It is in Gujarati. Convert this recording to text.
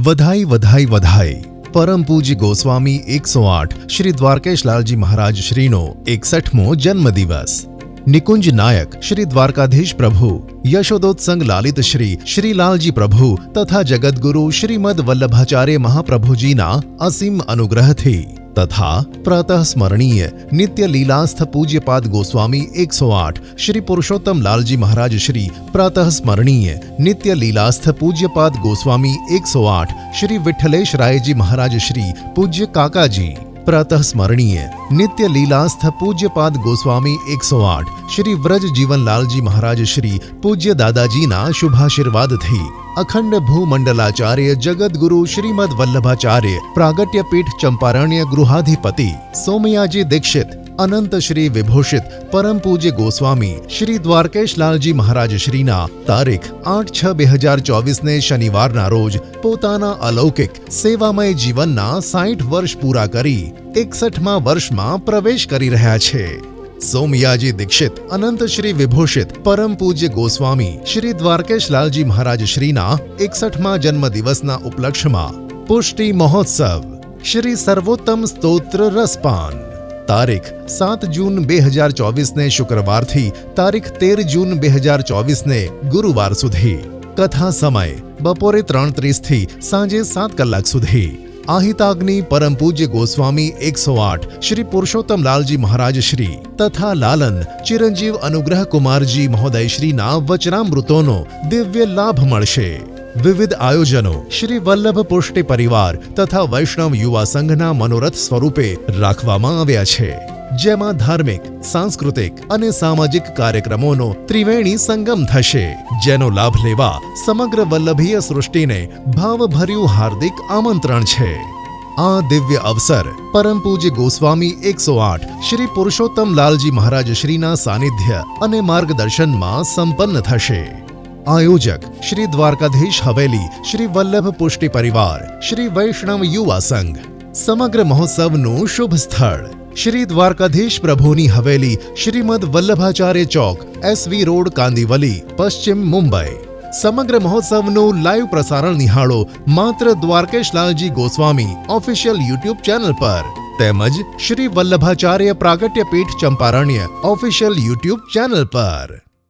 વધાઈ વધાઈ વધાઈ પરમ પૂજ્ય ગોસ્વામી એકસો આઠ શ્રી દ્વારકેશલાલજી મહારાજ શ્રીનો એકસઠમો જન્મદિવસ નિકુંજ નાયક શ્રી દ્વારકાધીશ પ્રભુ યશોદોત્સંગ લાલિત શ્રી શ્રી લાલજી પ્રભુ તથા જગદગુરુ શ્રીમદ વલ્લભાચાર્ય મહાપ્રભુજીના અસીમ અનુગ્રહથી તથા પ્રાતઃ સ્મરણીય નિત્ય લીલાસ્થ પૂજ્યપાદ ગોસ્વામી એકસો આઠ શ્રી પુરુષોત્તમ લાલજી મહારાજ શ્રી પ્રાતઃ સ્મરણીય નિત્ય લીલાસ્થ પૂજ્યપાદ ગોસ્વામી એકસો આઠ શ્રી વિઠ્ઠલેશ રાયજી મહારાજ શ્રી પૂજ્ય કાકાજી પ્રાતઃ સ્મરણીય નિત્ય લીલાસ્થ પૂજ્યપાદ ગોસ્વામી એકસો આઠ શ્રી વ્રજ જીવનલાલજી મહારાજ શ્રી પૂજ્ય દાદાજીના શુભાશીર્વાદથી અખંડ ભૂમંડલાચાર્ય જગદગુરુ શ્રીમદ વલ્લભાચાર્ય પ્રાગટ્યપીઠ ચંપારણ્ય ગૃહાધિપતિ સોમયાજી દીક્ષિત અનંત શ્રી વિભૂષિત પરમ પૂજ્ય ગોસ્વામી શ્રી દ્વારકેશલાલજી મહારાજ શ્રીના તારીખ આઠ છ બે હજાર ચોવીસને શનિવારના રોજ પોતાના અલૌકિક સેવામય જીવનના સાઠ વર્ષ પૂરા કરી એકસઠમાં વર્ષમાં પ્રવેશ કરી રહ્યા છે. સોમયાજી દીક્ષિત, અનંત શ્રી વિભૂષિત, પરમ પૂજ્ય ગોસ્વામી શ્રી દ્વારકેશલાલજી મહારાજ શ્રીના એકસઠમાં જન્મદિવસના ઉપલક્ષમાં પુષ્ટિ મહોત્સવ શ્રી સર્વોત્તમ સ્તોત્ર રસપાન તારીખ સાત જૂન બે હજાર ચોવીસને શુક્રવારથી તારીખ તેર જૂન બે હજાર ચોવીસને ગુરુવાર સુધી. કથા સમય બપોરે ત્રણ ત્રીસથી સાંજે સાત કલાક સુધી. આહિતાગ્નિ પરમ પૂજ્ય ગોસ્વામી એકસો આઠ શ્રી પુરુષોત્તમ લાલજી મહારાજ શ્રી તથા લાલન ચિરંજીવ અનુગ્રહ કુમારજી મહોદય શ્રીના વચનામૃતોનો દિવ્ય લાભ મળશે. વિવિધ આયોજનો શ્રી વલ્લભ પુષ્ટિ પરિવાર તથા વૈષ્ણવ યુવા સંઘના મનોરથ સ્વરૂપે રાખવામાં આવ્યા છે. જેમાં ધાર્મિક, સાંસ્કૃતિક અને સામાજિક કાર્યક્રમોનો ત્રિવેણી સંગમ થશે. જેનો લાભ લેવા સમગ્ર વલ્લભીય સૃષ્ટિને ભાવભર્યું હાર્દિક આમંત્રણ છે. આ દિવ્ય અવસર પરમ પૂજ્ય ગોસ્વામી એકસો આઠ શ્રી પુરુષોત્તમ લાલજી મહારાજ શ્રીના સાનિધ્ય અને માર્ગદર્શનમાં સંપન્ન થશે. આયોજક શ્રી દ્વારકાધીશ હવેલી, શ્રી વલ્લભ પુષ્ટિ પરિવાર, શ્રી વૈષ્ણવ યુવા સંઘ. સમગ્ર મહોત્સવનું શુભ સ્થળ. શ્રી દ્વારકાધીશ પ્રભુની હવેલી, શ્રીમદ વલ્લભાચાર્ય ચોક, એસવી રોડ, કાંદીવલી, પશ્ચિમ મુંબઈ. સમગ્ર મહોત્સવનું લાઈવ પ્રસારણ નિહાળો માત્ર Dwarkeshlalji Goswami official YouTube channel પર. તેમજ Shri Vallabhacharya Pragatyapeeth Champaranya official YouTube channel પર.